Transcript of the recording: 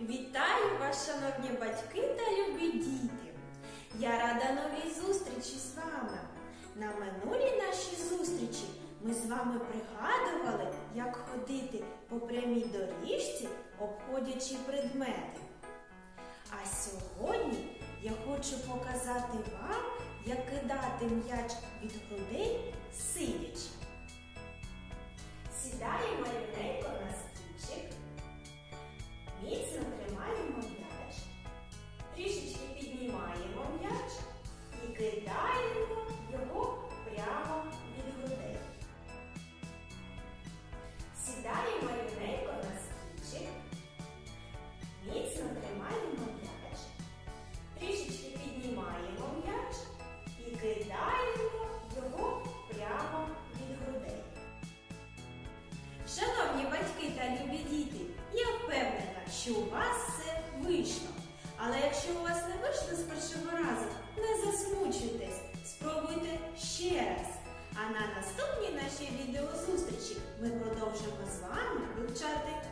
Вітаю вас, шановні батьки та любі діти! Я рада новій зустрічі з вами. На минулій нашій зустрічі ми з вами пригадували, як ходити по прямій доріжці, обходячи предмети. А сьогодні я хочу показати вам, як кидати м'яч від грудей та любі я впевнена, що у вас все вийшло. Але якщо у вас не вийшло з першого разу, не засмучуйтесь, спробуйте ще раз. А на наступній нашій відеозустрічі ми продовжимо з вами вивчати.